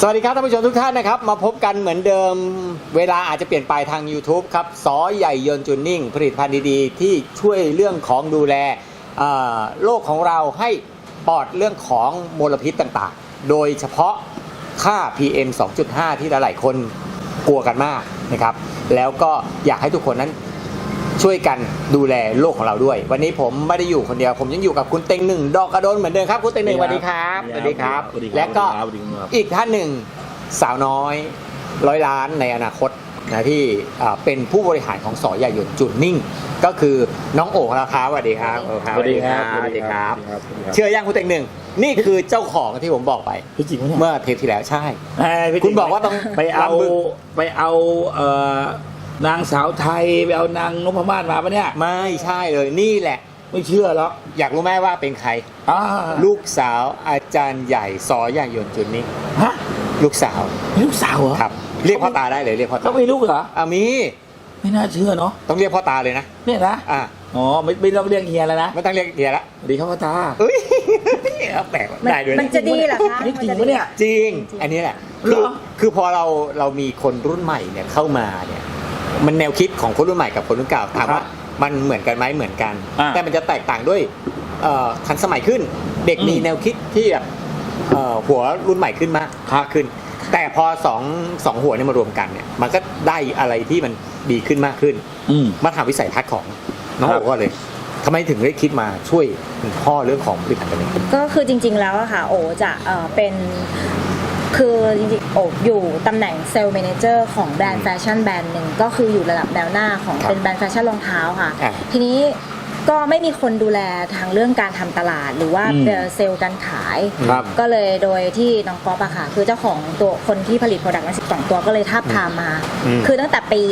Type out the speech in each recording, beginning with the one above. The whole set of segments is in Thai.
สวัสดีครับท่านผู้ชมทุกท่านนะครับ มาพบกันเหมือนเดิมเวลาอาจจะเปลี่ยนไปทาง YouTube ครับสอใหญ่ยนจูนนิ่ง ผลิตภัณฑ์ดีๆ ที่ช่วยเรื่องของดูแลโลกของเราให้ปลอดเรื่องของมลพิษต่างๆ โดยเฉพาะค่า PM 2.5 ที่หลายๆคนกลัวกันมากนะครับ แล้วก็อยากให้ทุกคนนั้น ช่วยกันดูแลโลกของเราด้วย วันนี้ผมไม่ได้อยู่คนเดียว ผมยังอยู่กับคุณเต็งหนึ่งดอกกระโดนเหมือนเดิมครับคุณเต็งหนึ่งสวัสดีครับสวัสดีครับสวัสดีครับและก็สวัสดีครับอีกท่านหนึ่งสาวน้อยร้อยล้านในอนาคตนะที่อ่าเป็นผู้บริหารของสอใหญ่หยนจุดนิ่ง ก็คือน้องโอ๋ของเราครับสวัสดีครับโอ๋ครับสวัสดีครับสวัสดีครับสวัสดีครับ เชื่อยังคุณเต็งหนึ่งนี่คือเจ้าของที่ผมบอกไปพี่จริงปะเนี่ยเมื่อเทปที่แล้วใช่เอ้ยพี่จริคุณบอกว่าต้องไปเอาลำบึกไปเอาเอ่อ นางสาวไทยไปเอานางนพมาศมาปะเนี่ย ไม่ใช่เลยนี่แหละ ไม่เชื่อหรอกอยากรู้ไหมว่าเป็นใคร อ่าลูกสาวอาจารย์ใหญ่สอใหญ่ยนต์จุนนิ่งฮะลูกสาวมีลูกสาวเหรอครับ เรียกพ่อตาได้เลยเรียกพ่อเขาตามีลูกเหรอ อะมีไม่น่าเชื่อเนาะต้องเรียกพ่อตาเลยนะเนี่ยนะอะอ๋อไม่ไม่ต้องเรียกเฮียแล้วนะไม่ต้องเรียกเดียละสวัสดีครับพ่อตาเอ้ยเอาแปลกว่ะมันได้ด้วยมันนะจะดีเหรอคะนี่จริงปะเนี่ย จริง อันนี้แหละเหรคืออคือพอเรา เรามีคนรุ่นใหม่เนี่ยเข้ามาเนี่ย มันแนวคิดของคนรุ่นใหม่กับคนรุ่นเก่าถามว่ามันเหมือนกันไหมเหมือนกันอ่าแต่มันจะแตกต่างด้วยเอ่อทันสมัยขึ้น เด็กอืมมีแนวคิดที่แบบเอ่อหัวรุ่นใหม่ขึ้นมากมากขึ้น แต่พอสองสองหัวเนี่ยมารวมกันเนี่ย มันก็ได้อะไรที่มันดีขึ้นมากขึ้นอืมมาถามวิสัยทัศน์ของน้องครับโอก็เลยทำไมถึงได้คิดมาช่วยคุณพ่อเรื่องของผลิตภัณฑ์ตัวนี้ก็คือจริง ๆ แล้วอะค่ะ โอจะเอ่อเป็น คือจริงๆโออยู่ตำแหน่งเซลล์แมเนเจอร์ของแบรนด์แฟชั่นแบรนด์หนึ่งก็คืออยู่ระดับแนวหน้าของครับเป็นแบรนด์แฟชั่นรองเท้าค่ะ อ่า ทีนี้ ก็ไม่มีคนดูแลทางเรื่องการทำตลาด หรือว่าอืมเอ่อเซลล์การขาย ครับก็เลยโดยที่น้องก๊อฟอะค่ะ คือเจ้าของตัวคนที่ผลิตโปรดักต์มา12ตัวก็เลยทาบทามมา อืมคือตั้งแต่ปี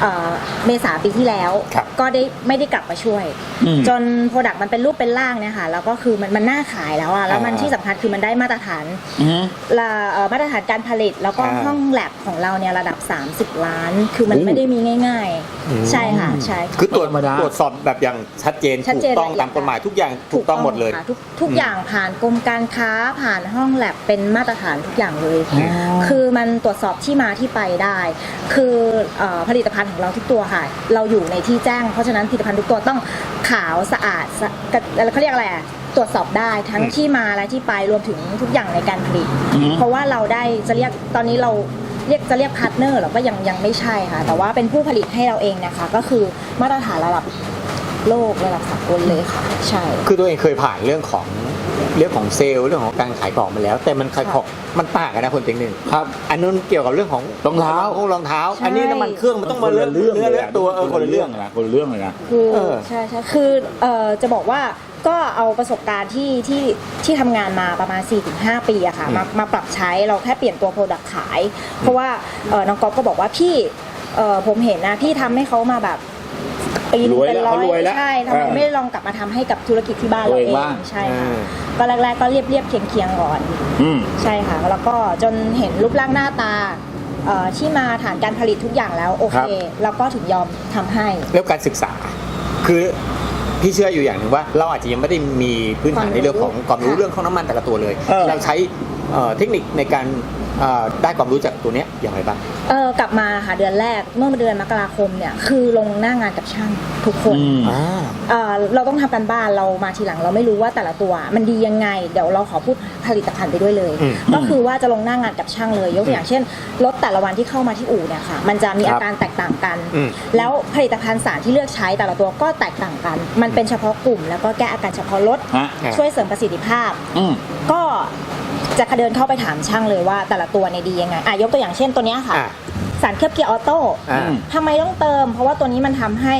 เอ่อเมษาปีที่แล้ว ครับ ก็ได้ไม่ได้กลับมาช่วย อืม จนโปรดักต์มันเป็นรูปเป็นร่างเนี่ยค่ะแล้วก็คือมันมันน่าขายแล้วอะแล้วมันอ่า ที่สำคัญคือมันได้มาตรฐาน อืม ละเอ่อมาตรฐานการผลิตแล้วก็อ่าห้องแลบของเราเนี่ยระดับ 30 ล้าน คือมันโอ้ ไม่ได้มีง่ายอืมๆใช่ค่ะ ใช่ คือตรวจธรรมดา ตรวจสอบแบบอย่างชัดเจนชัดถูเจกนต้องละเอียดตามกฎหมายทุกอย่างถูกต้องหมดเลย ค่ะทุกทุกอืมอย่างผ่านกรมการค้าผ่านห้องแลบเป็นมาตรฐานทุกอย่างเลยอ๋อคือมันตรวจสอบที่มาที่ไปได้ คือเอ่อผลิตภัณฑ์ของเราทุกตัวค่ะ เราอยู่ในที่แจ้ง เพราะฉะนั้นผลิตภัณฑ์ทุกตัวต้องขาวสะอาดสะกะเขาเรียกอะไรอะตรวจสอบได้ทั้งอืมที่มาและที่ไปรวมถึงทุกอย่างในการผลิต อืม เพราะว่าเราได้จะเรียกตอนนี้เราเรียกจะเรียกพาร์ทเนอร์หรอก็ยังยังไม่ใช่ค่ะ แต่ว่าเป็นผู้ผลิตให้เราเองนะคะ ก็คือมาตรฐานระดับ โลกระดับสากลเลยค่ะ ใช่ คือตัวเองเคยผ่านเรื่องของเรื่องของเซลล์เรื่องของการขายของมาแล้ว แต่มันขายของมันต่างกันนะคนเต็งหนึ่งครับ อันนู้นเกี่ยวกับเรื่องของรองเท้ารองเท้า ใช่ อันนี้น้ำมันเครื่องมันต้องมาเลือกคนละเรื่องเนื้อเลือกตัวเออคนละเรื่องนะคนละเรื่องเลยนะ คือเออใช่ใช่คือเอ่อจะบอกว่าก็เอาประสบการณ์ที่ที่ที่ทำงานมาประมาณ 4-5 ปีอะค่ะอืมมามาปรับใช้เราแค่เปลี่ยนตัวโปรดักต์ขาย เพราะว่าเอ่อน้องก๊อฟก็บอกว่าพี่เอ่อผมเห็นนะพี่ทำให้เขามาแบบ ปีนึงรวยเป็นแล้วร้อเขารวยยแล้วใช่ทำไมเออไม่ลองกลับมาทำให้กับธุรกิจที่บ้านตัวเราเองเองบ้าง ใช่ค่ะอ่าก็แรกๆก็เรียบเรียบๆเคียงเคียงๆก่อน อืม ใช่ค่ะ แล้วก็จนเห็นรูปร่างหน้าตาเอ่อที่มาฐานการผลิตทุกอย่างแล้วโอครัเคบแล้วก็ถึงยอมทำให้เรื่องการศึกษา คือพี่เชื่ออยู่อย่างหนึ่งว่า เราอาจจะยังไม่ได้มีพื้นฐานในเรื่องของความรู้ค่ะ เรื่องของน้ำมันแต่ละตัวเลย เออ เราใช้เอ่อเทคนิคในการเอ่อ ได้ความรู้จากตัวเนี้ยอย่างไรบ้าง เออกลับมาค่ะเดือนแรกเมื่อเดือนมกราคมเนี่ยคือลงหน้างานกับช่างทุกคนอืมอ่าเอ่อเราต้องทำกันบ้านเรามาทีหลังเราไม่รู้ว่าแต่ละตัว มันดียังไง เดี๋ยวเราขอพูดผลิตภัณฑ์ไปด้วยเลย อืมก็คือว่าจะลงหน้างานกับช่างเลยยกตัวอย่างเช่นรถแต่ละวันที่เข้ามาที่อู่เนี่ยค่ะ มันจะมีครัอาบการแตกต่างกัน อืม แล้วผลิตภัณฑ์สารที่เลือกใช้แต่ละตัวก็แตกต่างกัน มันเป็นเฉพาะกลุ่ม แล้วก็แก้อาการเฉพาะรถฮะอ่าช่วยเสริมประสิทธิภาพ อืม ก็ จะเดินเข้าไปถามช่างเลยว่าแต่ละตัวในยดียังไงอะยกตัวอย่างเช่นตัวเนี้ยค่ะ อ่าสารเคลือบเกียร์ออโต้อ่าอืมทำไมต้องเติม เพราะว่าตัวนี้มันทำให้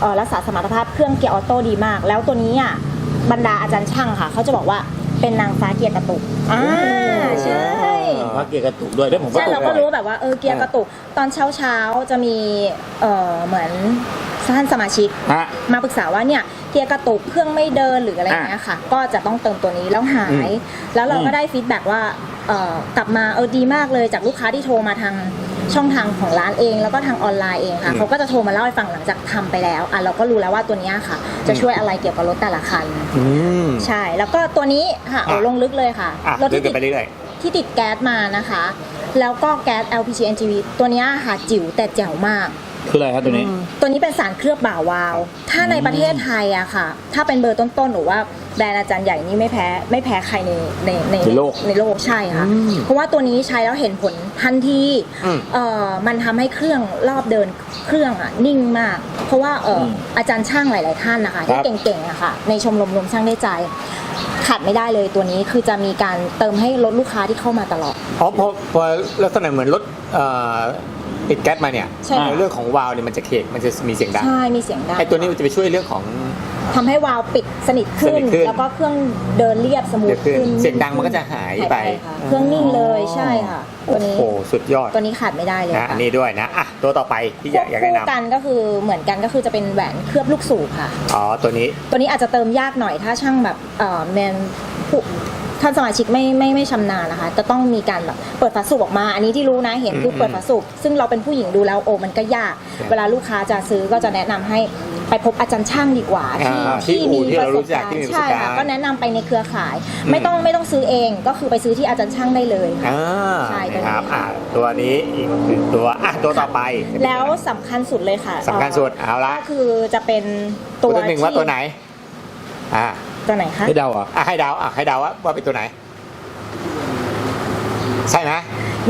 เอ่อรักษาสมรรถภาพเครื่องเกียร์ออโต้ดีมาก แล้วตัวนี้อะบรรดาอาจารย์ช่างค่ะ เขาจะบอกว่าเป็นนางฟ้าเกียร์กระตุกอ่าใช่พักเกียร์กระตุกด้วยแล้วผมก็ใช่เราก็รู้ว่าแบบว่าเออเกียร์กระตุก ตอนเช้าเช้าๆจะมีเอ่อเหมือนท่านสมาชิก ฮะ มาปรึกษาว่าเนี่ย เกียร์กระตุกเครื่องไม่เดินหรืออะไรอย่างเงี้ยค่ะ ก็จะต้องเติมตัวนี้แล้วหาย แล้วเราอืก็มได้ฟีดแบ็กว่าเอ่อกลับมาเออดีมากเลยจากลูกค้าที่โทรมาทางช่องทางของร้านเอง แล้วก็ทางออนไลน์เองค่ะอืมเขาก็จะโทรมาเล่าให้ฟังหลังจากทำไปแล้วอะเราก็รู้แล้วว่าตัวเนี้ยค่ะ จะช่วยอะไรเกี่ยวกับรถแต่ละคัน อืม ใช่ แล้วก็ตัวนี้ค่ะเอาอะ ลงลึกเลยค่ะอะรถเลื่อที่นกันไปเรื่อย ที่ติดแก๊สมานะคะ แล้วก็แก๊ส LPG NGV ตัวเนี้ยค่ะจิ๋วแต่แจ๋วมาก คืออะไรครับตัวนี้ ตัวนี้เป็นสารเคลือบบ่าวาว ถ้าในประเทศไทยอะค่ะ ถ้าเป็นเบอร์ต้นๆหรือว่าแบรนด์อาจารย์ใหญ่นี่ไม่แพ้ไม่แพ้ใครในในในในโลกในโลกใช่ค่ะ อืมเพราะว่าตัวนี้ใช้แล้วเห็นผลทันทีอืมเอ่อมันทำให้เครื่องรอบเดินเครื่องอะนิ่งมาก เพราะว่าเอ่อออาจารย์ช่างหลาย ๆ ท่านนะคะที่ครับ เก่งๆอะค่ะในชมรมรวมช่างได้ใจขาดไม่ได้เลยตัวนี้คือจะมีการเติมให้ลดลูกค้าที่เข้ามาตลอดเพราะพอพอลักษณะเหมือนรถเอ่อ ติดแก๊สมาเนี่ยใช่ค่ะในเรื่องของวาล์วเนี่ยมันจะเคกมันจะมีเสียงดังใช่มีเสียงดังไอ้ตัวนี้มันจะไปช่วยเรื่องของ ทำให้วาล์วปิดสนิทขึ้สนิน ทขึ้น แล้วก็เครื่องเดินเรียบสมูเดี๋ทยวขึ้นขึ้นเสียงดังมันก็จะหายไปค่ะเครื่องนิ่งเลยใช่ค่ะตัวนี้โอ้โหสุดยอดตัวนี้ขาดไม่ได้เลยนะค่ะอันนี้ด้วยนะอะตัวต่อไปที่อยากอยากแนะคู่นกันก็คือเหมือนกันก็คือจะเป็นแหวนเคลือบลูกสูบค่ะำอ๋อตัวนี้ ตัวนี้อาจจะเติมยากหน่อยถ้าช่างแบบเอ่อแมนผู้ ท่านสมาชิกไม่ไม่ไม่ชำนาญนะคะ จะต้องมีการแบบเปิดฝาสูบออกมา อันนี้ที่รู้นะเห็นคืออืมเปิดฝาสูบซึ่งเราเป็นผู้หญิงดูแล้วโอ้มันก็ยากใช่เวลาลูกค้าจะซื้อก็จะแนะนำให้ไปพบอาจารย์ช่างดีกว่าอ่าที่อู่ที่เรารู้จักที่มีประสบใช่การณ์ค่ะก็แนะนำไปในเครือข่ายอืมไม่ต้องไม่ต้องซื้อเองก็คือไปซื้อที่อาจารย์ช่างได้เลย อ่าใช่ตัวนี้ นะครับอะตัวนี้อีกหนึ่งตัวอะตัวต่อไปแล้วสำคัญสุดเลยค่ะสำคัญสุดเอาละก็คือจะเป็นตัตัววหนึ่งว่าตัวไหนอ่า ตัวไหนคะให้เดาเหรอะอะให้เดาอะให้เดาว่าว่าเป็นตัวไหน ใช่ไหม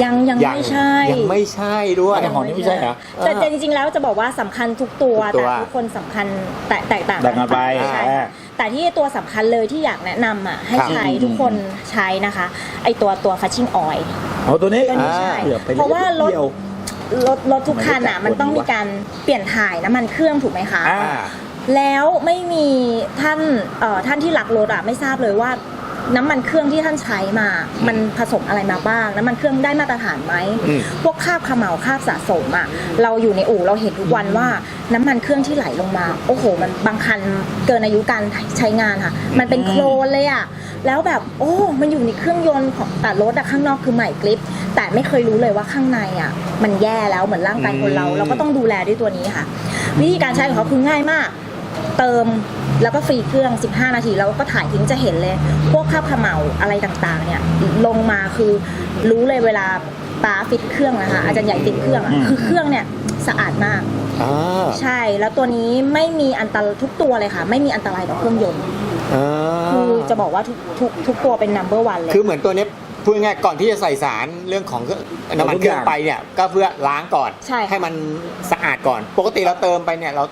ยังยังไม่ใช่ ยังไม่ใช่ด้วยอันนี้ของนี่ไม่ใช่เหรอแต่แต่จริงๆแล้วจะบอกว่าสำคัญทุกตัวทุกตัวแต่ทุกคนสำคัญแตกแตกต่างแบ่งกันไปใช่อ่าค่ะแต่ที่ตัวสำคัญเลยที่อยากแนะนำอะให้ครับใช้ทุกคนใช้นะคะ ไอตัวตัวคัชชิ่งออย เอาตัวนี้ตัวนี้ใช่เหลือไปเพราะว่ารถ เดียวรถรถทุกคันอะไม่มันได้จับต้องมีคนวะการเปลี่ยนถ่ายน้ำมันเครื่องถูกไหมคะ อ่าอ่า แล้วไม่มีท่านเอ่อท่านที่หลักรถอะไม่ทราบเลยว่าน้ำมันเครื่องที่ท่านใช้มา มันผสมอะไรมาบ้าง น้ำมันเครื่องได้มาตรฐานไหม อืม พวกคราบเขมเหลาคราบสะสมอะเราอยู่ในอู่เราเห็นทุกวันว่าน้ำมันเครื่องที่ไหลลงมา โอ้โห มันบางคันเกินอายุการใช้งานค่ะ มันเป็นโคลนเลยอะแล้วแบบโอ้ มันอยู่ในเครื่องยนต์ของแต่รถอะข้างนอกคือใหม่กริปแต่ไม่เคยรู้เลยว่าข้างในอะมันแย่แล้วเหมือนร่างกายคนเราอืมเราก็ต้องดูแลด้วยตัวนี้ค่ะ วิธีการใช้ของเขาคือง่ายมาก เติมแล้วก็ฟรีเครื่อง 15 นาทีแล้วก็ถ่ายทิ้งจะเห็นเลย พวกคราบเขมเหลาอะไรต่างๆ เนี่ย ลงมาคือรู้เลยเวลาป้าฟิตเครื่องนะคะอาจารย์ใหญ่ฟิตเครื่องอะอืมคือเครื่องเนี่ยสะอาดมากอ่าใช่แล้วตัวนี้ไม่มีอันตรายทุกตัวเลยค่ะ ไม่มีอันตรายต่อเครื่องยนต์อ่าคือจะบอกว่าทุกทุกทุกตัวเป็น number one เลยคือเหมือนตัวนี้พูดง่ายๆก่อนที่จะใส่สารเรื่องของเครื่องน้ำมันเครื่องไปเนี่ย ก็เพื่อล้างก่อนใช่ค่ะให้มันสะอาดก่อน ปกติเราเติมไปเนี่ยเรา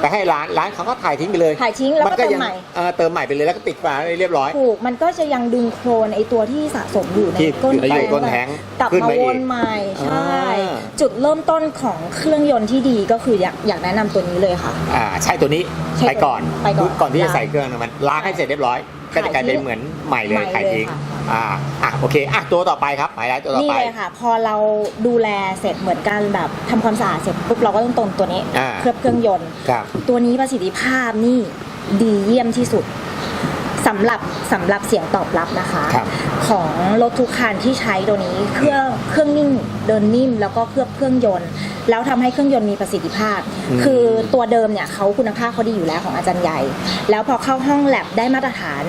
ไปให้ร้านร้านเขาก็ถ่ายทิ้งไปเลยถ่ายทิ้งแล้วก็นเติมยังใหม่ เออเติมใหม่ไปเลยแล้วก็ติดฝาเรียบร้อย ถูกมันก็จะยังดึงโคลนไอตัวที่สะสมอยู่ในที่ก้นอยู่ในแทงก้นแทงกลับขึ้นมามาวอีกนใหม่ใช่ อ่า จุดเริ่มต้นของเครื่องยนต์ที่ดีก็คืออยากอยากแนะนำตัวนี้เลยค่ะ อ่าใช่ตัวนี้ใช่ไปก่อนไปก่อน ก่อนที่จะล้างใส่เครื่องมันล้างให้เสร็จเรียบร้อย ก็จะกลายเป็นเหมือนใหม่เลยใหม่ขายทิ้งเลยค่ะอ่าอะโอเคอะตัวต่อไปครับหมายเลขตัวต่อนี่ไปเลยค่ะ พอเราดูแลเสร็จเหมือนกันแบบทำความสะอาดเสร็จปุ๊บเราก็ต้องตรงตัวนี้ อ่าเคลือบเครื่องยนต์ ครับ ตัวนี้ประสิทธิภาพนี่ดีเยี่ยมที่สุด สำหรับสำหรับเสียงตอบรับนะคะ ครับ ของรถทุกคันที่ใช้ตัวนี้เครื่องเครื่องนิ่งเดินนิ่มแล้วก็เคลือบเครื่องยนต์ แล้วทำให้เครื่องยนต์มีประสิทธิภาพอืมคือตัวเดิมเนี่ยเขาคุณภาพเขาดีอยู่แล้วของอาจารย์ใหญ่ แล้วพอเข้าห้องแลบได้มาตรฐาน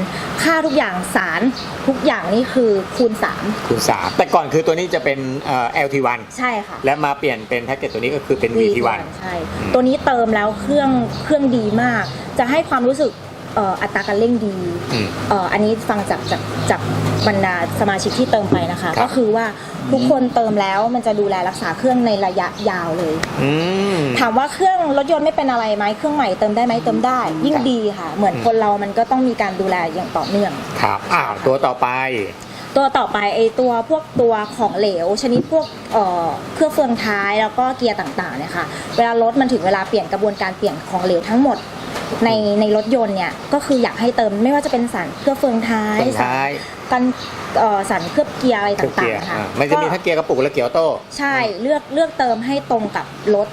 ค่าทุกอย่างสารทุกอย่างนี่คือคูณ 3คูณสามแต่ก่อนคือตัวนี้จะเป็นเอ่อ LT1 ใช่ค่ะ และมาเปลี่ยนเป็นแพ็กเกจตัวนี้ก็คือเป็น VT1 ใช่ ตัวนี้เติมแล้วเครื่องเครื่องดีมาก จะให้ความรู้สึก เอ่ออัตราการเร่งดีอืมเอ่ออันนี้ฟังจากจากจากบรรดาสมาชิกที่เติมไปนะคะ ครับ ก็คือว่าทุกคนเติมแล้วมันจะดูแลรักษาเครื่องในระยะยาวเลย อืม ถามว่าเครื่องรถยนต์ไม่เป็นอะไรไหมเครื่องใหม่เติมได้ไหมเติมได้ ยิ่งครับ ดีค่ะ เหมือนอืมคนเรามันก็ต้องมีการดูแลอย่างต่อเนื่อง ครับอ้าวตัวต่อไป ตัวต่อไปไอตัวพวกตัวของเหลว ชนิดพวกเอ่อเครื่องเฟืองท้ายแล้วก็เกียร์ต่างๆเนี่ยค่ะเวลารถมันถึงเวลาเปลี่ยนกระบวนการเปลี่ยนของเหลวทั้งหมด ในในรถยนต์เนี่ยก็คืออยากให้เติมไม่ว่าจะเป็นสารเครื่องเฟืองท้ายเฟืองท้ายสารกันเอ่อสารเคลือบเกียร์อะไรเครื่องต่าเกีงยร์ๆค่ะอ่ามันจะมีทั้งเกียร์กระปุกและเกียร์ออโต้ ใช่เลือกเลือกเติมให้ตรงกับรถ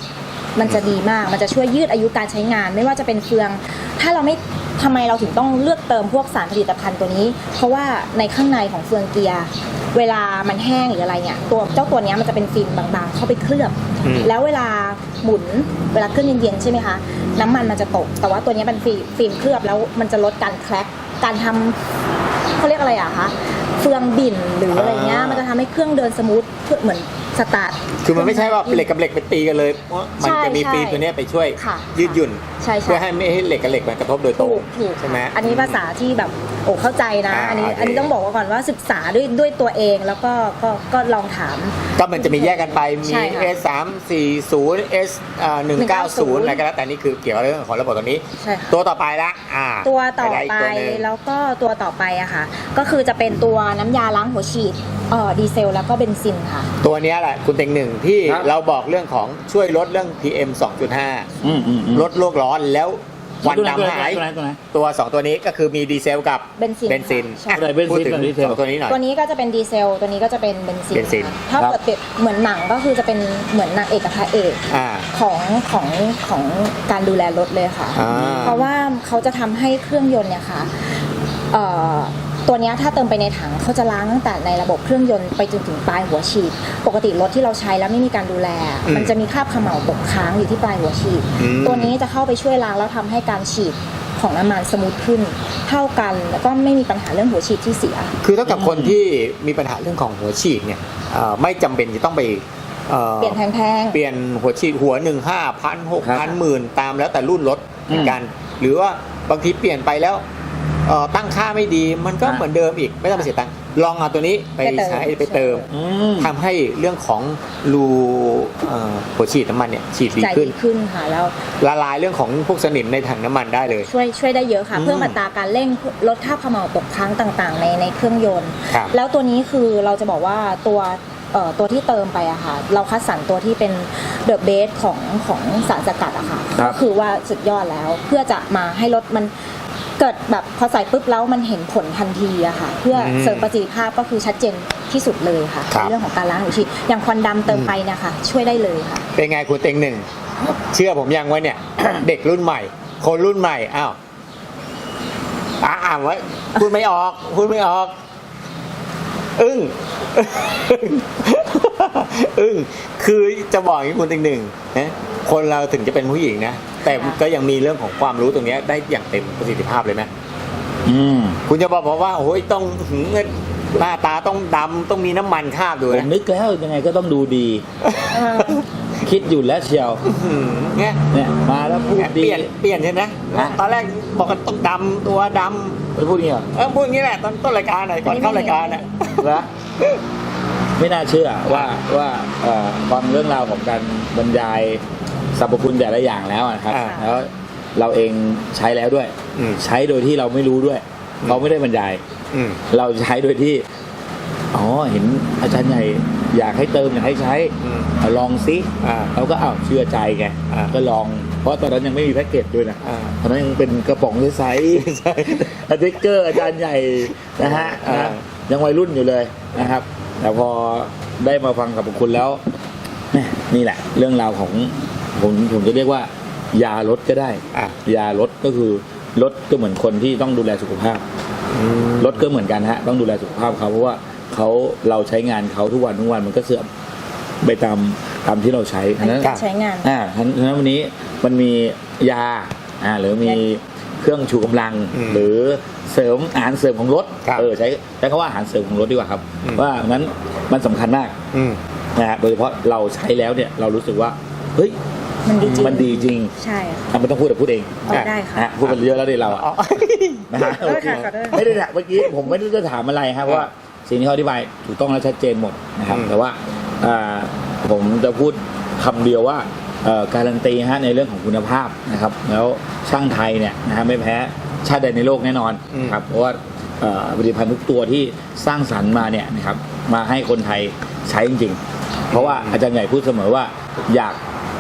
มันจะดีมาก มันจะช่วยยืดอายุการใช้งาน ไม่ว่าจะเป็นเฟือง ถ้าเราไม่ทำไมเราถึงต้องเลือกเติมพวกสารผลิตภัณฑ์ตัวนี้ เพราะว่าในข้างในของเฟืองเกียร์เวลามันแห้งหรืออะไรเนี่ยตัวเจ้าตัวเนี้ยมันจะเป็นฟิล์มบางๆ เข้าไปเคลือบ อืม แล้วเวลาหมุนเวลาเครื่องเย็นๆใช่ไหมคะ น้ำมันมันจะตก แต่ว่าตัวเนี้ยเป็นฟิล์มฟิล์มเคลือบแล้วมันจะลดการแคลกการทำเขาเรียกอะไรอะคะเฟืองบิ่นหรืออะไรเงี้ยอ่ามัมันจะทำให้เครื่องเดินสมูทเหมือนสตาร์ท คือมันไม่ใช่ว่าเหล็กกับเหล็กไปตีกันเลยเพราะมันใช่จะมีใช่ฟิล์มตัวเนี้ยไปช่วยค่ะยืดหยุ่นใช่ใช่เพื่อให้ไม่ให้เหล็กกับเหล็กมันกระทบโดยตรงถูกถูกใช่ไหมอันนี้ภาษาที่แบบ โอ้เข้าใจนะ อ่าอันนี้ โอเค อันนี้ต้องบอกว่าก่อนว่าศึกษาด้วยด้วยตัวเองแล้วก็ก็ก็ลองถาม ก็มันจะมีแยกกันไปมี ใช่ค่ะ S 3 4 0 S หนึ่งเก้าศูนย์อะไรก็แล้วแต่นี่คือเกี่ยวกับเรื่องของระบบตัวนี้ ใช่ค่ะ ตัวต่อไปละอ่าตัวต่อด้กไปตัวหนึ่ง แล้วก็ตัวต่อไปอะค่ะ ก็คือจะเป็นตัวน้ำยาล้างหัวฉีดเอ่อดีเซลแล้วก็เบนซินค่ะ ตัวเนี้ยแหละคุณเต็งหนึ่งที่ครับ เราบอกเรื่องของช่วยลดเรื่อง PM 2.5อืมอืมอืมลดโลกร้อนแล้ว ควันตัวไหนดำหาย ตัวไหนตัวไหนตัว2ตัวนี้ก็คือมีดีเซลกับเบนซินเบนซินค่ะใช่ตัวไหนเบนซินพูดถึงกับดีเซล สองตัวนี้หน่อย ตัวนี้ก็จะเป็นดีเซล ตัวนี้ก็จะเป็นเบนซินเบนซิน ค่ะถ้าครับเกิดเปรียบเหมือนหนังก็คือจะเป็นเหมือนนางเอกกับพระเอก อ่า ของของของการดูแลรถเลยค่ะ อ่าเพราะว่าเขาจะทำให้เครื่องยนต์เนี่ยค่ะเอ่อ ตัวเนี้ยถ้าเติมไปในถังเขาจะล้างตั้งแต่ในระบบเครื่องยนต์ไปจนถึงปลายหัวฉีด ปกติรถที่เราใช้แล้วไม่มีการดูแล อืมมันจะมีคราบเขม่าตกค้างอยู่ที่ปลายหัวฉีด อืม ตัวนี้จะเข้าไปช่วยล้างแล้วทำให้การฉีดของน้ำมันสมูทขึ้น เท่ากันแล้วก็ไม่มีปัญหาเรื่องหัวฉีดที่เสีย คือเท่ากับคนที่มีปัญหาเรื่องของหัวฉีดเนี่ยเอ่อไม่จำเป็นจะต้องไปอ่อเปลี่ยนแพงๆ เปลี่ยนหัวฉีดหัวหนึ่งห้าพันหกครัพันบหมื่นตามแล้วแต่รุ่นรถเหมือนกัน หรือว่าบางทีเปลี่ยนไปแล้ว เอ่อตั้งค่าไม่ดี มันก็อะเหมือนเดิมอีกไม่ต้องไปเสียตังค์ลองเอาตัวนี้ไปไปเติมใช้ไปเติมอืมทำให้เรื่องของรูเอ่อหัวฉีดน้ำมันเนี่ยฉีดดีใจขึ้น ดีขึ้นค่ะแล้ว ละลายเรื่องของพวกสนิมในถังน้ำมันได้เลย ช่วยช่วยได้เยอะค่ะ อืมเพื่ออัตราการเร่งลดค่าบเขม่าตกค้างต่างๆ ในในเครื่องยนต์ ครับแล้วตัวนี้คือเราจะบอกว่าตัวเอ่อตัวที่เติมไปอะค่ะ เราคัดสรรตัวที่เป็นเดอะเบสของของสารสกัดอะค่ะครับ ก็คือว่าสุดยอดแล้วเพื่อจะมาให้รถมัน เกิดแบบพอใส่ปุ๊บแล้วมันเห็นผลทันทีอะค่ะ เพื่ออมเสริมประสิทธิภาพก็คือชัดเจนที่สุดเลยค่ะครับ ในเรื่องของการล้างหัวฉีดอย่างควันดำเติมไปเนี่ยค่ะช่วยได้เลยค่ะ เป็นไงคุณเต็งหนึ่ง เชื่อผมยังไว้เนี่ย เด็กรุ่นใหม่ คนรุ่นใหม่อ้าวอ่าอ่านไว้พูดไม่ออก พูดไม่ออก อึ้ง อึ้ง คือจะบอกอย่างนี้คุณเต็งหนึ่งนะ คนเราถึงจะเป็นผู้หญิงนะ แต่ก็ยังมีเรื่องของความรู้ตรงเนี้ยได้อย่างเต็มประสิทธิภาพเลยไหมอืมคุณจะบอกผมว่าโอ้ยต้องหืมหน้าตาต้องดำต้องมีน้ำมันคราบด้ผวยมนะนึกแล้วยังไงก็ต้องดูดี คิดอยู่แล้วเชียวหืมเนี่ย เนี่ยมาแล้วพูดเปดี ลี่ยนเปลี่ยนใช่ไหมฮะ ตอนแรกบอกกันต้องดำตัวดไปพูดอย่างนี้เหรอำเออพูดอย่างนี้แหละตอนต้นรายการหน่อยก่อนเข้ารายการน่ะเหรอไม่น่าเชื่อว่าว่าเอ่อฟังเรื่องราวของการบรรยาย สรรพคุณแต่ละอย่างแล้วนะครับ อ่า แล้วเราเองใช้แล้วด้วย อืม ใช้โดยที่เราไม่รู้ด้วย อืมเขาไม่ได้บรรยาย อืม เราใช้โดยที่ อ๋อ เห็นอาจารย์ใหญ่อยากให้เติมอยากให้ใช้อืมเอาลองซิอ่า เราก็อ้าวเชื่อใจไงอ่า ก็ลอง เพราะตอนนั้นยังไม่มีแพ็กเกจด้วยนะ อ่า ตอนนั้นยังเป็นกระป๋องใสๆใช่สติ๊กเกอร์อาจารย์ใหญ่นะฮะอ่า นะยังวัยรุ่นอยู่เลยนะครับ แต่พอได้มาฟังกับคุณแล้วแม่นี่แหละ เรื่องราวของ ผมผมจะเรียกว่า ยาลดก็ได้อะยาลดก็คือลดก็เหมือนคนที่ต้องดูแลสุขภาพอืมรถก็เหมือนกันฮะ ต้องดูแลสุขภาพเขาเพราะว่าเขาเราใช้งานเขาทุกวันทุกวันมันก็เสื่อมไปตามตามที่เราใช้ฉะนั้นใช้งานอ่าฉะนั้นวันนี้มันมียาอ่าหรือมีเครื่องชูกำลังอืมหรือเสริมอาหารเสริมของรถครับเออใช้ใช้คำว่าอาหารเสริมของรถดีกว่าครับอืมว่างั้นมันสำคัญมากอืมนะฮะโดยเฉพาะเราใช้แล้วเนี่ยเรารู้สึกว่าเฮ้ย มันดีจริงมันดีจริงใช่ค่ะ อะไม่ต้องพูดแต่พูดเองอ๋อได้ค่ะฮพูดกันเยอะแล้วดิเราอะอ๋อ นะฮะขอโทษค่ะขอโทษ ไม่ได้แหละเมื่อกี้ผมไม่ได้จะถามอะไรครับเพราะว่าสิ่งที่เขาอธิบายถูกต้องและชัดเจนหมดนะครับ อืม แต่ว่าอ่าผมจะพูดคำเดียวว่าเอ่อการันตีฮะในเรื่องของคุณภาพนะครับ แล้วช่างไทยเนี่ยนะฮะไม่แพ้ชาติใดในโลกแน่นอนนะครับเพราะว่าเอ่อผลิตภัณฑ์ทุกตัวที่สร้างสรรค์มาเนี่ยนะครับมาให้คนไทยใช้จริงๆ เพราะว่าอาจารย์ใหญ่พูดเสมอว่าอยาก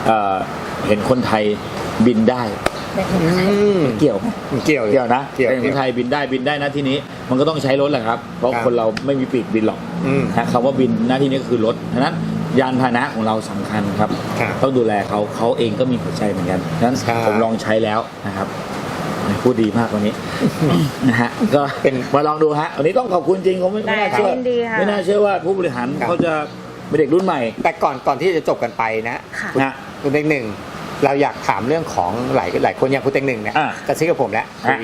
เอ่อเห็นคนไทยบินได้อืมเกี่ยวไหมเกี่ยวเกี่ยวนะเกี่ยวเป็นคนไทยบินได้บินได้นะที่นี้ มันก็ต้องใช้รถแหละครับ เพราะครับคนเราไม่มีปีกบินหรอกอืมนะฮะคำว่าบินหน้าที่นี้ก็คือรถฉะนั้นยานพาหนะของเราสำคัญครับครับต้องดูแลเขาเขาเองก็มีหัวใจเหมือนกันฉะนั้นครับผมลองใช้แล้วนะครับพูดดีมากวันนี้นะฮะก็เป็นมาลองดูฮะวันนี้ต้องขอบคุณจริงผมไม่ไม่น่าเชื่อได้ยินดีค่ะไม่น่าเชื่อว่าผู้บริหารครับเขาจะเป็นเด็กรุ่นใหม่ แต่ก่อนก่อนที่จะจบกันไปนะ ค่ะนะคุณเต็งหนึ่งเราอยากถามเรื่องของหลายหลายคนอย่างคุณเต็งหนึ่งเนี่ยอะ กระซิบกับผมแล้วอะ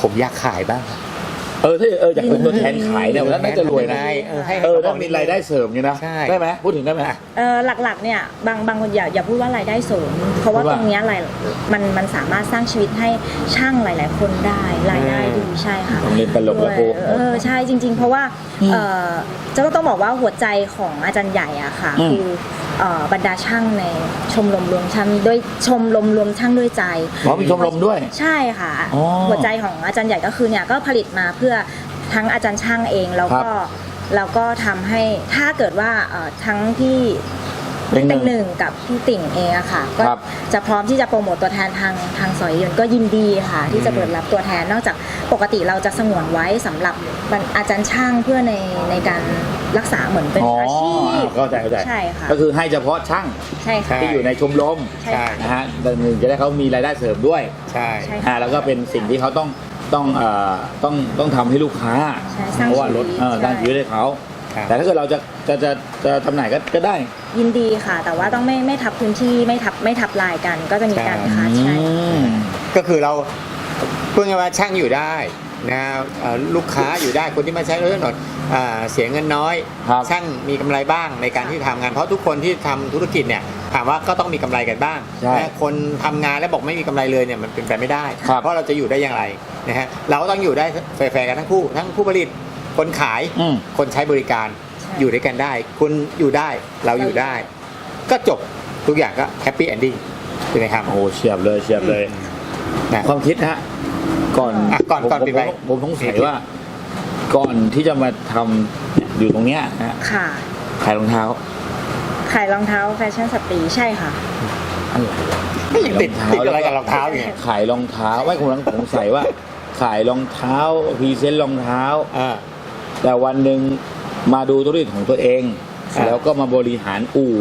ผมอยากขายบ้าง เออถ้าเอออยากเป็นตัวแทนขายเนี่ยวันนั้นน่าจะรวยนะเออให้เออให้ถ้ามีรายได้เสริมอย่างนี้นะใช่ ได้ไหมพูดถึงได้ไหม เออหลักๆเนี่ยบางบางคนอย่าอย่าพูดว่ารายได้สูง เพราะว่าเพราะว่าตรงเนี้ยรายมันมันสามารถสร้างชีวิตให้ช่างหลาย ๆ คนได้รายได้ดีใช่ค่ะต้องเล่นตลกแล้วด้วยกูเออใช่จริง ๆ เพราะว่าอืมเออจะต้องบอกว่าหัวใจของอาจารย์ใหญ่อะค่ะอืม คือเอ่อบรรดาช่างในชมรมรวมช่างด้วยชมรมรวมช่างด้วยใจ อ๋อมีชมรมด้วย ใช่ค่ะ อ๋อหัวใจของอาจารย์ใหญ่ก็คือเนี่ยก็ผลิตมาเพื่อทั้งอาจารย์ช่างเองแล้วก็แล้วก็ทำให้ถ้าเกิดว่าเอ่อทั้งที่เป็นหนึ่เป็งนหนึ่งกับพี่ติ่งเองอะค่ะ ก็ครับจะพร้อมที่จะโปรโมตตัวแทนทางทางสอยยนต์ก็ยินดีค่ะ ที่จะเปิดรับตัวแทนนอกจากปกติเราจะสงวนไว้สำหรับบรรอาจารย์ช่างเพื่อในในการรักษาเหมือนเป็นอ๋ออาชีพเข้าใจเข้าใจใช่ค่ะก็คือให้เฉพาะช่างใช่ค่ะที่อยู่ในชมรมใช่ค่ะนะฮะแต่หนึ่งจะได้เขามีรายได้เสริมด้วยใช่ใช่อ่าแล้วก็เป็นสิ่งที่เขาต้อง ต้องเอ่อต้องต้องทำให้ลูกค้า ใช่สร้างเพราะว่ารถชีวิตเออใช่ สร้างชีวิตให้เขา ครับ แต่ถ้าเกิดเราจะจะจะจะจำหน่ายก็ก็ได้ ยินดีค่ะ แต่ว่าต้องไม่ไม่ทับพื้นที่ไม่ทับไม่ทับลายกัน ก็จะมีการค้าใช่ อืม ก็คือเราพูดง่ายๆว่าช่างอยู่ได้ นะเอ่อลูกค้าอยู่ได้คนที่มาใช้รถถนนอ่าเสียเงินน้อย ครับช่างมีกำไรบ้างในการที่ทำงาน เพราะทุกคนที่ทำธุรกิจเนี่ยถามว่าก็ต้องมีกำไรกันบ้างใช่นะคนทำงานแล้วบอกไม่มีกำไรเลยเนี่ยมันเป็นไปไม่ได้ ครับเพราะเราจะอยู่ได้อย่างไรนะฮะเราก็ต้องอยู่ได้แฟร์ๆกันทั้งคู่ทั้งผู้ผลิตคนขายอืม คนใช้บริการใช่อยู่ด้วยกันได้ คุณอยู่ได้เราอยู่ได้ ก็จบทุกอย่างก็แฮปปี้เอนดิ้งใช่ไหมครับโอ้โหเฉียบเลยเฉียบเลยนะ ความคิดฮะ ก่อนอะก่อนผมก่อนผมปิดไปผมสงสัยว่า ก่อนที่จะมาทำเนี่ยอยู่ตรงเนี้ยนะฮะค่ะ ขายรองเท้าขายรองเท้าแฟชั่นสตรีใช่ค่ะ อะไรไม่ยังติดติดอะไรกับรองเท้าอยู่เนี่ยขายรองเท้าไม่ผมกำลังสงสัยว่า ขายรองเท้าพรีเซนต์รองเท้า อ่า แต่วันหนึ่งมาดูธุรกิจของตัวเอง ครับ แล้วก็มาบริหารอู่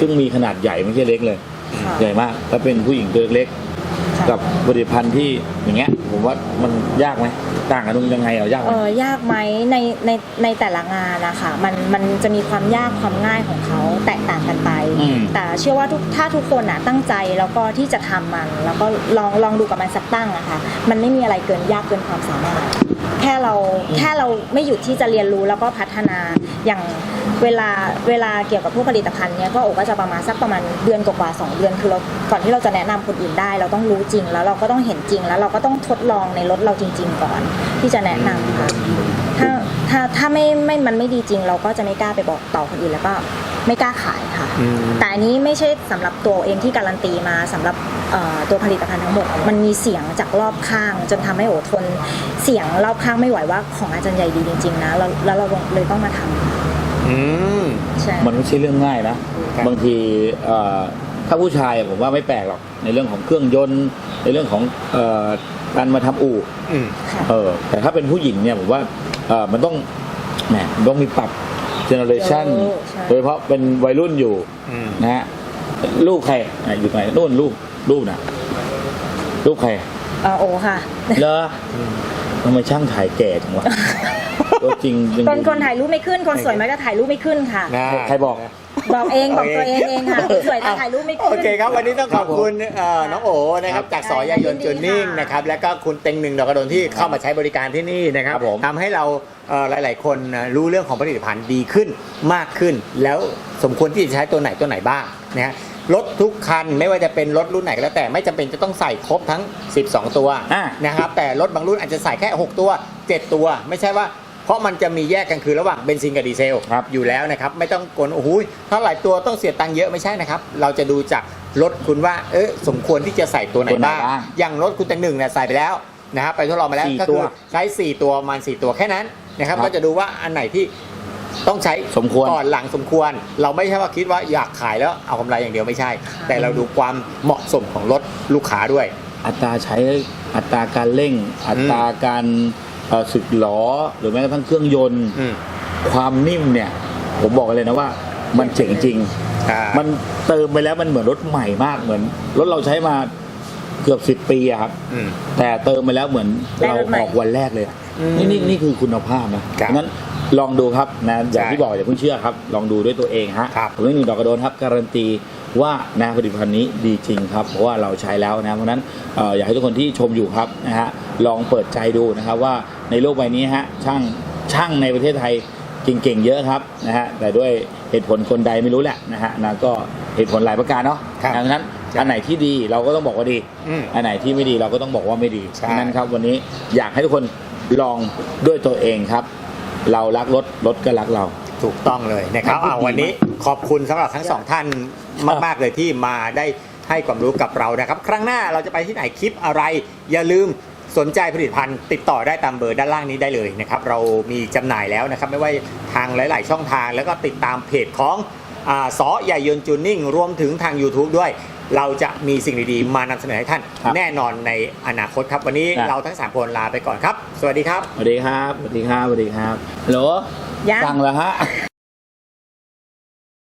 ซึ่งมีขนาดใหญ่ไม่ใช่เล็กเลย ค่ะ ใหญ่มากถ้าเป็นผู้หญิงตัวเล็กค่ะ กับผลิตภัณฑ์ที่อย่างเงี้ย ผมว่ามันยากไหมต่างกันตรงยังไงเหรอยากไหม เออยากไหมในในในแต่ละงานนะคะมันมันจะมีความยากความง่ายของเขาแตกต่างกันไป อืม แต่เชื่อว่าทุกถ้าทุกคนนะตั้งใจแล้วก็ที่จะทำมัน แล้วก็ลองลองดูกับมันสักตั้งอะค่ะมันไม่มีอะไรเกินยากเกินความสามารถ แค่เราแค่เราไม่หยุดที่จะเรียนรู้แล้วก็พัฒนาอย่างเวลาเวลาเกี่ยวกับพวกผลิตภัณฑ์เนี้ยก็โอก็จะประมาณสักประมาณเดือนกว่าๆสองเดือนคือเราก่อนที่เราจะแนะนำคนอื่นได้ เราต้องรู้จริง แล้วเราก็ต้องเห็นจริง แล้วเราก็ต้องทดลองในรถเราจริง ๆ ก่อน ที่จะแนะนำค่ะถ้าถ้าถ้าไม่ไม่มันไม่ดีจริง เราก็จะไม่กล้าไปบอกต่อคนอื่นแล้วก็ไม่กล้าขายค่ะ อืม แต่อันนี้ไม่ใช่สำหรับตัวเองที่การันตีมาสำหรับเอ่อตัวผลิตภัณฑ์ทั้งหมด มันมีเสียงจากรอบข้าง จนทำให้โอทนเสียงรอบข้างไม่ไหวว่าของอาจารย์ใหญ่ดีจริง ๆ นะแล้วแล้วเราเลยต้องมาทอืมำใช่ มันไม่ใช่เรื่องง่ายนะ ครับ บางทีเอ่อ ถ้าผู้ชายผมว่าไม่แปลกหรอกในเรื่องของเครื่องยนต์ ในเรื่องของเอ่อการมาทำอู่อืมค่ะเออแต่ถ้าเป็นผู้หญิงเนี่ยผมว่าเออมันต้องแหมมันต้องมีปรับเจเนอเรชันเออใช่ โดยเฉพาะเป็นวัยรุ่นอยู่อืม นะฮะลูกใครอะอยู่ไหนนู่นลูกลูกนะลูกใครเอ่อโอค่ะเลอทำไมช่างถ่ายแก่จังวะ ตัวจริงจริงคนคนถ่ายรูปไม่ขึ้น คนสวยมักจะถ่ายรูปไม่ขึ้นค่ะ นะใครบอก บอกเองบอกตัวเองเองค่ะคนสวยแต่ถ่ายรูปไม่ขึ้น โอเคครับ วันนี้ต้องขอบคุณเอ่อน้องโอนะครับจากสอยยายนต์ยินดีจุนนิ่งค่ะนะครับแล้วก็คุณเต็งหนึ่งดอกกระโดนที่เข้ามาใช้บริการที่นี่นะครับครับผม ทำให้เราเอ่อหลาย ๆ คนรู้เรื่องของผลิตภัณฑ์ดีขึ้นมากขึ้น แล้วสมควรที่จะใช้ตัวไหนตัวไหนบ้างนะฮะรถทุกคันไม่ว่าจะเป็นรถรุ่นไหนก็แล้วแต่ไม่จำเป็นจะต้องใส่ครบทั้ง 12 ตัวอ่านะครับแต่รถบางรุ่นอาจจะใส่แค่ 6 ตัว 7 ตัว ไม่ใช่ว่า เพราะมันจะมีแยกกันคือระหว่างเบนซินกับดีเซลครับอยู่แล้วนะครับไม่ต้องกลโอ้โหเท่าไหร่ตัวต้องเสียตังค์เยอะไม่ใช่นะครับ เราจะดูจากรถคุณว่าเออสมควรที่จะใส่ตัวไหนตัวไหนบ้างบ้างอย่างรถคุณแต่งหนึ่งเนี่ยใส่ไปแล้วนะครับไปทดลองมาแล้วสี่ก็ตัคือวใช้ 4 ตัวประมาณ4ตัวแค่นั้นนะครับครับก็จะดูว่าอันไหนที่ต้องใช้สมควร ก่อนหลังสมควร เราไม่ใช่ว่าคิดว่าอยากขายแล้วเอากำไรอย่างเดียวไม่ใช่ แต่เราดูความเหมาะสมของรถลูกค้าด้วย อัตราใช้อัตราการเร่ง อัตราการเอ่อ สึกหลอหรือแม้กระทั่งเครื่องยนต์ อืม ความนิ่มเนี่ย ผมบอกเลยนะว่า มันเจ๋งจริง อ่ามันเติมไปแล้วมันเหมือนรถใหม่มากเหมือนรถเราใช้มาเกือบสิบปีอะครับ อืม แต่เติมไปแล้วเหมือนได้เรารถใหม่ ออกวันแรกเลยอะอืมนี่นี่นี่คือคุณภาพนะครับงั้นลองดูครับนะอย่างใช่ที่บอกอย่าเพิ่งเชื่อครับ ลองดูด้วยตัวเองฮะครับ ผมไม่มีดอกกระโดนครับการันตีว่านะผลิตภัณฑ์นี้ดีจริงครับ เพราะว่าเราใช้แล้วนะเพราะฉะนั้นเอ่ออยากให้ทุกคนที่ชมอยู่ครับนะฮะลองเปิดใจดูนะครับว่า ในโลกใบนี้ฮะช่างช่างในประเทศไทยเก่งๆเยอะครับนะฮะแต่ด้วยเหตุผลคนใดไม่รู้แหละนะฮะนะก็เหตุผลหลายประการเนาะครับดังนั้นอันไหนที่ดีเราก็ต้องบอกว่าดี อืมอันไหนที่ไม่ดีเราก็ต้องบอกว่าไม่ดีใช่ ดังนั้นครับวันนี้อยากให้ทุกคนลองด้วยตัวเองครับ เรารักรถรถก็รักเรา ถูกต้องเลยนะครับครับอ่าวันนี้ขอบคุณสำหรับทั้งสองท่านมาก ๆ เลยที่มาได้ให้ความรู้กับเรานะครับ ครั้งหน้าเราจะไปที่ไหนคลิปอะไร อย่าลืม สนใจผลิตภัณฑ์ติดต่อได้ตามเบอร์ด้านล่างนี้ได้เลยนะครับ เรามีจำหน่ายแล้วนะครับ ไม่ว่าทางหลาย ๆ ช่องทาง แล้วก็ติดตามเพจของอาสอใหญ่ยนต์จูนนิ่ง รวมถึงทาง YouTube ด้วย เราจะมีสิ่งดี ๆ มานำเสนอให้ท่านครับแน่นอนในอนาคตครับ วันนี้ครับเราทั้งสามคนลาไปก่อนครับ สวัสดีครับ สวัสดีครับ สวัสดีครับ สวัสดีครับฮัลโหลยังสั่งเหรอฮะ